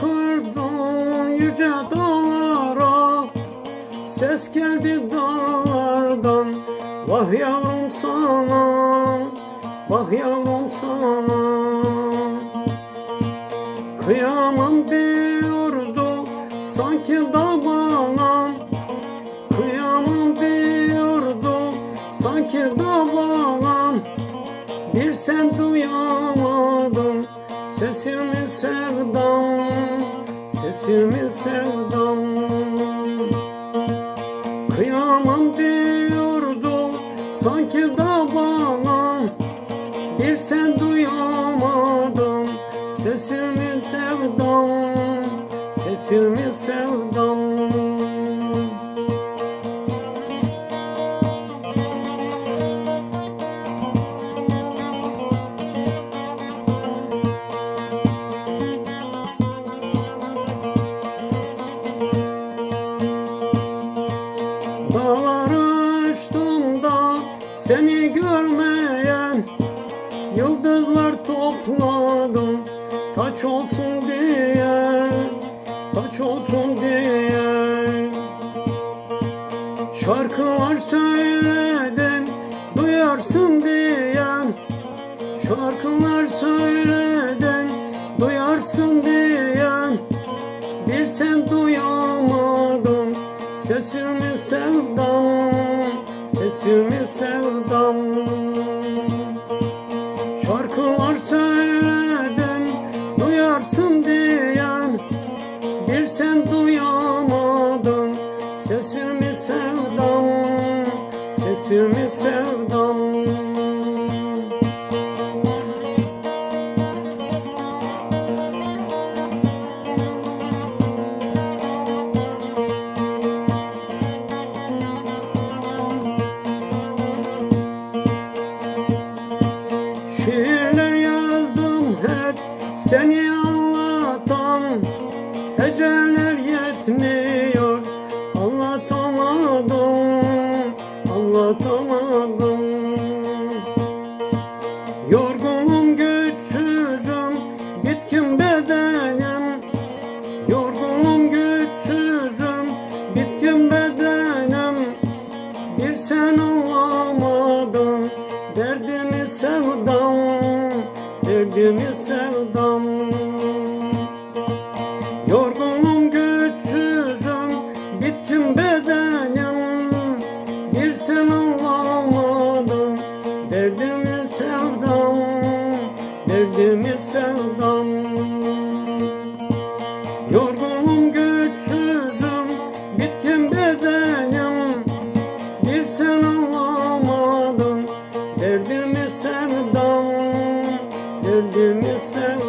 kurdum yüce dağlara. Ses geldi dağlardan Vah yavrum sana Vah yavrum sana. Kıyamam diyordu sanki da bana Kıyamam diyordu sanki da bana Bir sen duyamadım Sesimi sevdam Sesimi sevdam Kıyamam diyordu sanki da bana Bir sen duyamadın. Sesimi sevdam Sesimi sevdam Dağları uçtum da seni görmeyen Yıldızlar topladım. Taç olsun diye Taç olsun diye. Şarkılar söyledim duyarsın diye Şarkılar sesimi sevdam Sesimi sevdam. Şarkılar söyledim duyarsın diye Bir sen duyamadın. Sesimi sevdam Sesimi sevdam seni anlatan Heceler yetmiyor. Anlatamadım Anlatamadım. Yorgunum güçsüzüm bitkin bedenim. Yorgunum güçsüzüm bitkin bedenim. Bir sen anlamadın Derdimi sevdam Derdimi sevdam. Yorgunum güçsüzüm Bitkin bedenim. Bir sen anlamadın Derdimi sevdam Derdimi sevdam. Yorgunum güçsüzüm Bitkin bedenim. Bir sen anlamadın Derdimi sevdam Sevdam